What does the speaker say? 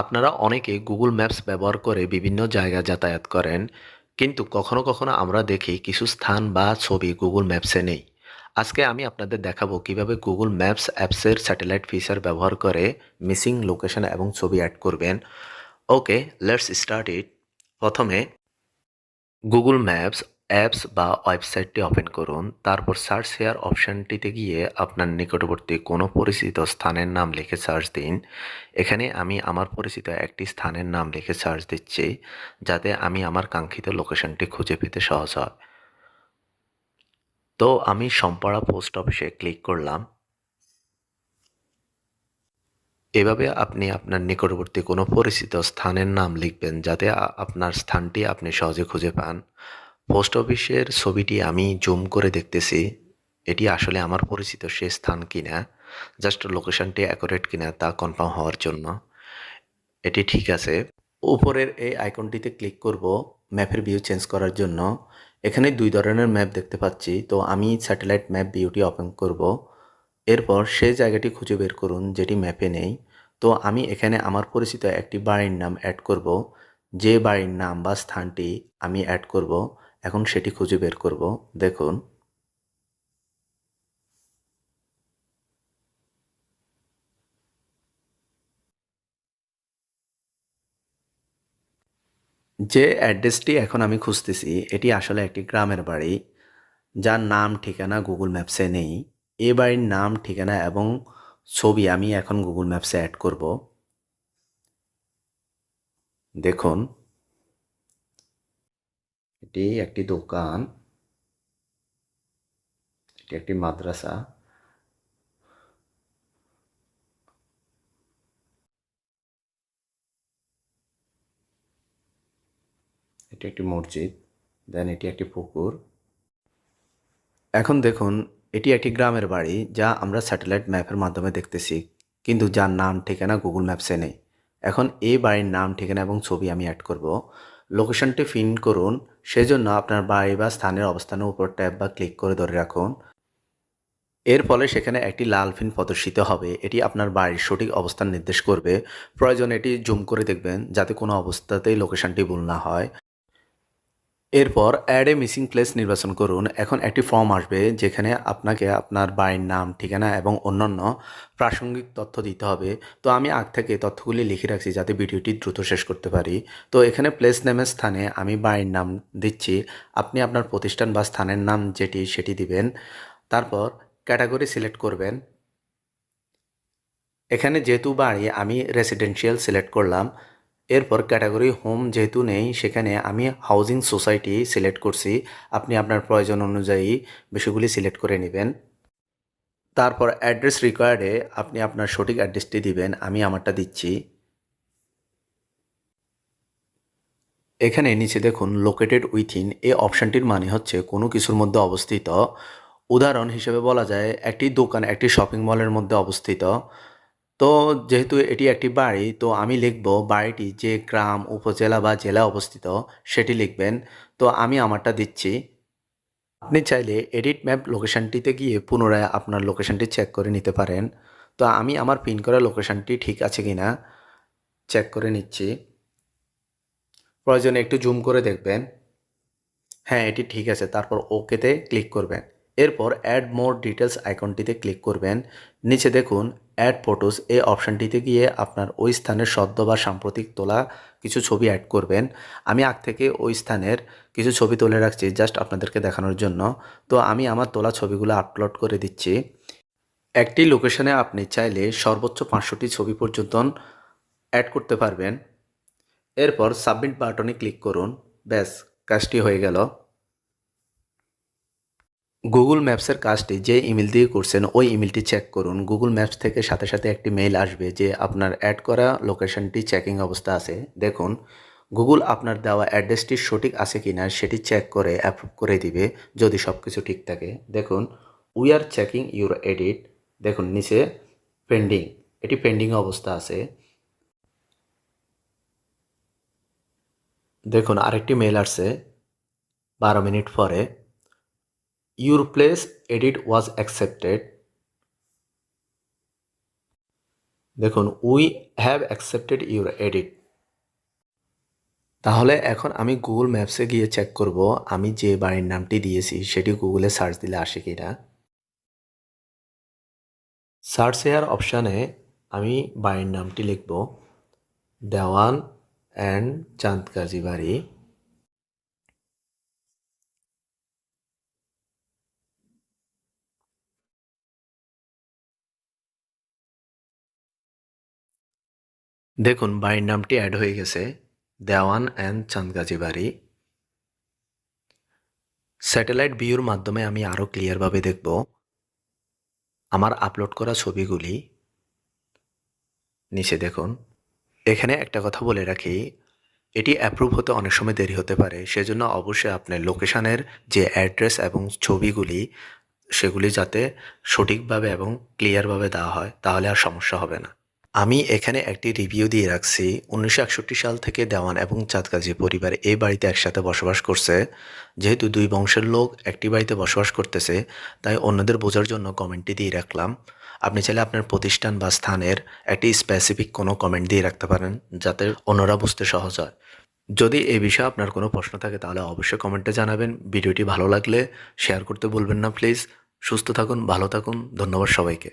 আপনারা অনেকে Google maps ব্যবহার করে বিভিন্ন জায়গা যাতায়াত করেন, কিন্তু কখনো কখনো আমরা দেখি কিছু স্থান বা ছবি গুগল ম্যাপসে নেই। আজকে আমি আপনাদের দেখাবো কীভাবে গুগল ম্যাপস অ্যাপসের স্যাটেলাইট ফিচার ব্যবহার করে মিসিং লোকেশন এবং ছবি অ্যাড করবেন। ওকে লেটস স্টার্ট ইট প্রথমে গুগল ম্যাপস অ্যাপস বা ওয়েবসাইটটি ওপেন করুন, তারপর সার্চ হেয়ার অপশানটিতে গিয়ে আপনার নিকটবর্তী কোনো পরিচিত স্থানের নাম লিখে সার্চ দিন। এখানে আমি আমার পরিচিত একটি স্থানের নাম লিখে সার্চ দিচ্ছি, যাতে আমি আমার কাঙ্ক্ষিত লোকেশনটি খুঁজে পেতে সহজ হয়। তো আমি সম্পাড়া পোস্ট অফিসে ক্লিক করলাম। এভাবে আপনি আপনার নিকটবর্তী কোনো পরিচিত স্থানের নাম লিখবেন, যাতে আপনার স্থানটি আপনি সহজে খুঁজে পান। পোস্ট অফিসের ছবিটি আমি জুম করে দেখতেছি। এটি আসলে আমার পরিচিত সে স্থান কিনা জাস্ট লোকেশনটি অ্যাকুরেট কিনা তা কনফার্ম হওয়ার জন্য। এটি ঠিক আছে। উপরের এই আইকনটিতে ক্লিক করব ম্যাপের ভিউ চেঞ্জ করার জন্য। এখানে দুই ধরনের ম্যাপ দেখতে পাচ্ছি, তো আমি স্যাটেলাইট ম্যাপ ভিউটি ওপেন করব। এরপর সেই জায়গাটি খুঁজে বের করুন, যেটি ম্যাপে নেই। তো আমি এখানে আমার পরিচিত একটি বাড়ির নাম অ্যাড করব। যে বাড়ির নাম বা স্থানটি আমি অ্যাড করব। এখন সেটি খুঁজে বের করব। দেখুন। যে অ্যাড্রেসটি এখন আমি খুঁজতেছি, এটি আসলে একটি গ্রামের বাড়ি, যার নাম, ঠিকানা গুগল ম্যাপসে নেই। এ বাড়ির নাম, ঠিকানা এবং ছবি আমি এখন গুগল ম্যাপসে অ্যাড করব। দেখুন। এটি একটি দোকান, এটি একটি মাদ্রাসা। এটি একটি মসজিদ, দেন এটি একটি পুকুর। এখন দেখুন, এটি একটি গ্রামের বাড়ি, যা আমরা স্যাটেলাইট ম্যাপের মাধ্যমে দেখতেছি, কিন্তু যার নাম, ঠিকানা গুগল ম্যাপসে নেই। এখন এই বাড়ির নাম, ঠিকানা এবং ছবি আমি অ্যাড করব। লোকেশনটি ফিন করুন, সেজন্য আপনার বাড়ি বা স্থানের অবস্থানের উপর ট্যাব বা ক্লিক করে ধরে রাখুন। এর ফলে সেখানে একটি লাল ফিন প্রদর্শিত হবে। এটি আপনার বাড়ির সঠিক অবস্থান নির্দেশ করবে। প্রয়োজন এটি জুম করে দেখবেন, যাতে কোনো অবস্থাতেই লোকেশনটি ভুল না হয়। এরপর অ্যাড এ মিসিং প্লেস নির্বাচন করুন। এখন একটি ফর্ম আসবে যেখানে আপনাকে আপনার বাড়ির নাম, ঠিকানা এবং অন্যান্য প্রাসঙ্গিক তথ্য দিতে হবে। তো আমি আগ থেকে তথ্যগুলি লিখে রাখছি যাতে ভিডিওটি দ্রুত শেষ করতে পারি। তো এখানে প্লেস নেমের স্থানে আমি বাড়ির নাম দিচ্ছি। আপনি আপনার প্রতিষ্ঠান বা স্থানের নাম যেটি, সেটি দিবেন। তারপর ক্যাটাগরি সিলেক্ট করবেন। এখানে যেহেতু বাড়ি, আমি রেসিডেন্সিয়াল সিলেক্ট করলাম। এরপর ক্যাটাগরি হোম যেহেতু নেই, সেখানে আমি হাউজিং সোসাইটি সিলেক্ট করছি। আপনি আপনার প্রয়োজন অনুযায়ী বিষয়গুলি সিলেক্ট করে নেবেন। তারপর অ্যাড্রেস রিকোয়ার্ডে আপনি আপনার সঠিক অ্যাড্রেসটি দিবেন, আমি আমারটা দিচ্ছি। এখানে নিচে দেখুন লোকেটেড উইথিন এই অপশানটির মানে হচ্ছে কোনো কিছুর মধ্যে অবস্থিত। উদাহরণ হিসেবে বলা যায়, একটি দোকান, একটি শপিং মলের মধ্যে অবস্থিত। তো যেহেতু এটি একটি বাড়ি, তো আমি লিখব বাড়িটি যে গ্রাম, উপজেলা বা জেলা অবস্থিত, সেটি লিখবেন। তো আমি আমারটা দিচ্ছি। আপনি চাইলে এডিট ম্যাপ লোকেশানটিতে গিয়ে পুনরায় আপনার লোকেশনটি চেক করে নিতে পারেন। তো আমি আমার পিন করা লোকেশনটি ঠিক আছে কি না চেক করে নিচ্ছি। প্রয়োজনে একটু জুম করে দেখবেন। হ্যাঁ এটি ঠিক আছে। তারপর ওকেতে ক্লিক করবেন। এরপর অ্যাড মোর ডিটেলস আইকনটিতে ক্লিক করবেন। নিচে দেখুন অ্যাড ফটোস এই অপশানটিতে গিয়ে আপনার ওই স্থানের সদ্য বা সাম্প্রতিক তোলা কিছু ছবি অ্যাড করবেন। আমি আগ থেকে ওই স্থানের কিছু ছবি তুলে রাখছি জাস্ট আপনাদেরকে দেখানোর জন্য। তো আমি আমার তোলা ছবিগুলো আপলোড করে দিচ্ছি। একটি লোকেশনে আপনি চাইলে সর্বোচ্চ পাঁচশোটি ছবি পর্যন্ত অ্যাড করতে পারবেন। এরপর সাবমিট বাটনে ক্লিক করুন। ব্যাস, কাজটি হয়ে গেল। গুগল ম্যাপসের কাজটি যে ইমেল দিয়ে করছেন, ওই ইমেলটি চেক করুন। গুগল ম্যাপস থেকে সাথে সাথে একটি মেইল আসবে যে আপনার অ্যাড করা লোকেশনটি চেকিং অবস্থা আছে। দেখুন গুগল আপনার দেওয়া অ্যাড্রেসটি সঠিক আছে কি না সেটি চেক করে অ্যাপ্রুভ করে দিবে যদি সব কিছু ঠিক থাকে। দেখুন we are checking your edit দেখুন, নিচে পেন্ডিং এটি পেন্ডিং অবস্থা আছে। দেখুন, আরেকটি মেল আসছে বারো মিনিট পরে। Your place edit was accepted দেখুন we have accepted your edit তাহলে এখন আমি গুগল ম্যাপসে গিয়ে চেক করব, আমি যে বাড়ির নামটি দিয়েছি, সেটি গুগলে সার্চ দিলে আসে কিনা। সার্চ হেয়ার অপশানে আমি বাড়ির নামটি লিখব দেওয়ান অ্যান্ড চাঁদকাজি বাড়ি। দেখুন, বাড়ির নামটি অ্যাড হয়ে গেছে। দেওয়ান অ্যান্ড চাঁদগাজি বাড়ি স্যাটেলাইট ভিউর মাধ্যমে আমি আরও ক্লিয়ারভাবে দেখব। আমার আপলোড করা ছবিগুলি নিচে দেখুন। এখানে একটা কথা বলে রাখি, এটি অ্যাপ্রুভ হতে অনেক সময় দেরি হতে পারে, সেজন্য অবশ্যই আপনার লোকেশানের যে অ্যাড্রেস এবং ছবিগুলি, সেগুলি যাতে সঠিকভাবে এবং ক্লিয়ারভাবে দেওয়া হয়, তাহলে আর সমস্যা হবে না। আমি এখানে একটি রিভিউ দিয়ে রাখছি। উনিশশো একষট্টি সাল থেকে দেওয়ান এবং চাঁদকাজি পরিবার এই বাড়িতে একসাথে বসবাস করছে, যেহেতু দুই বংশের লোক একটি বাড়িতে বসবাস করতেছে, তাই অন্যদের বোঝার জন্য কমেন্টটি দিয়ে রাখলাম। আপনি চাইলে আপনার প্রতিষ্ঠান বা স্থানের একটি স্পেসিফিক কোনো কমেন্ট দিয়ে রাখতে পারেন, যাতে অন্যরা বুঝতে সহজ হয়। যদি এই বিষয়ে আপনার কোনো প্রশ্ন থাকে, তাহলে অবশ্যই কমেন্টে জানাবেন। ভিডিওটি ভালো লাগলে শেয়ার করতে বলবেন না প্লিজ সুস্থ থাকুন, ভালো থাকুন। ধন্যবাদ সবাইকে।